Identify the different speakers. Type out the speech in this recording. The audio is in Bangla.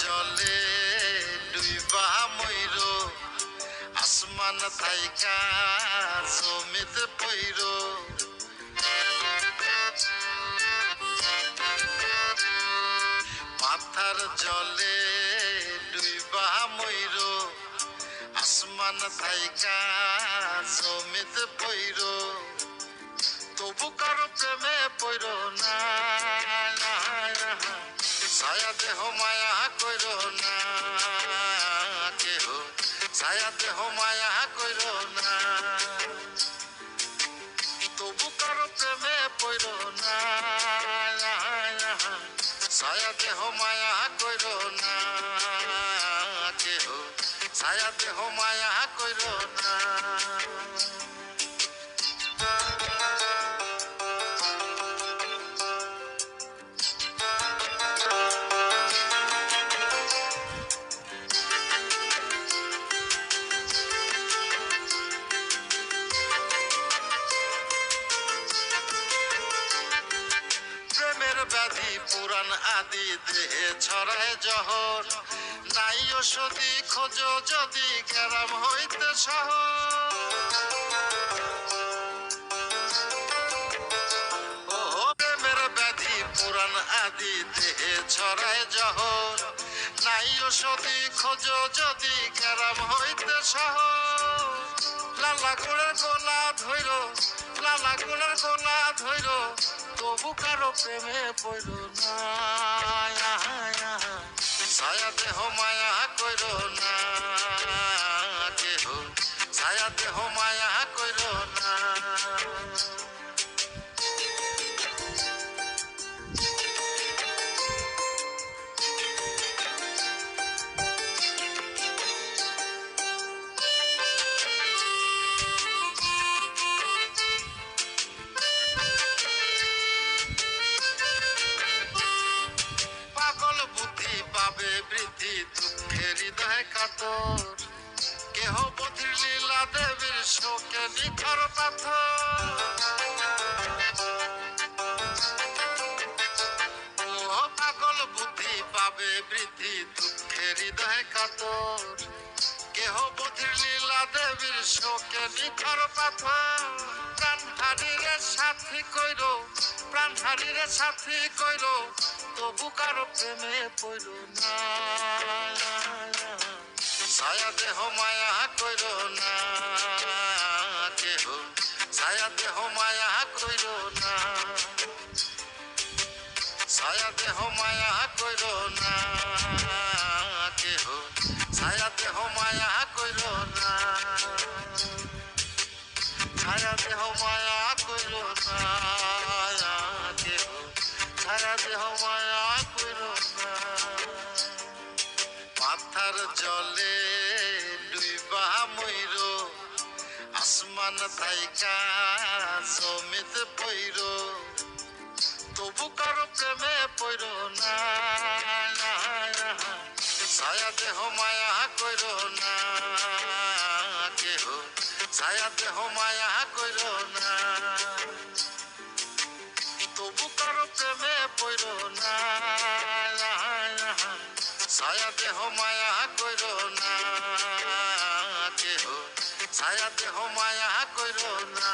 Speaker 1: জলে ডুইবা ময়ূর, আসমান থাইকা সমিত পৈর। মাথার জলে ডুইবা ময়ূর, আসমান থাইকা সমিত পৈর। তবু কারও প্রেমে পৈর না। ছায়া দেহ মায়া কইর না, কেহ? ছায়া দেহ মায়া কইর না। তবু কারও প্রেমে পৈর না। ছায়া দেহ মায়া কইর না, কেহ? ছায়া দেহ মায়া কইর না। ব্যাধি পুরাণ আদি দেহে ছড়ায় জহর, নাই ওষুধি খোঁজো যদি গ্যারাম হইতে ব্যাধি পুরাণ আদি দেহে ছড়ায় জহর, নাই ওষুধি খোঁজো যদি গ্যারাম হইতে সহ লালা গোড়ের গোলা ধৈর লালা গোড়ের গোলা ধৈর তবু কারও প্রেমে পড়ল না। ছায়া দেহ মায়া কইর না। কেহ ছায়া দেহ মায়া পাবে বৃদ্ধি দুঃখের হৃদয় কাতর। কেহ বধির লীলা দেবীর শোকে নিথর পাথর। পাগল বুদ্ধি পাবে বৃদ্ধি দুঃখের হৃদয় কাতর। কেহ বধির লীলা দেবীর শোকে নিথর পাথর। প্রাণ হারিরে সাথী কইর, প্রাণ হারিরে সাথী কইর তবু কারও প্রেমে পড়ল না ছায়া দেহ মায়া কইর না কেহ ছায়া দেহ মায়া কইর না ছায়া দেহ মায়া কইর না কেহ ছায়া দেহ মায়া কইর না ছায়া দেহ মায়া আসমান থাইকা সমিত পৈর তবু কারও প্রেমে পৈর না ছায়া দেহ মায়া কইর না, কেহ। ছায়া দেহ মায়া কইর না। তবু কারও প্রেমে পৈর না। ছায়া দেহ মায়া কইর ছায়া দেহ মায়া কইর না।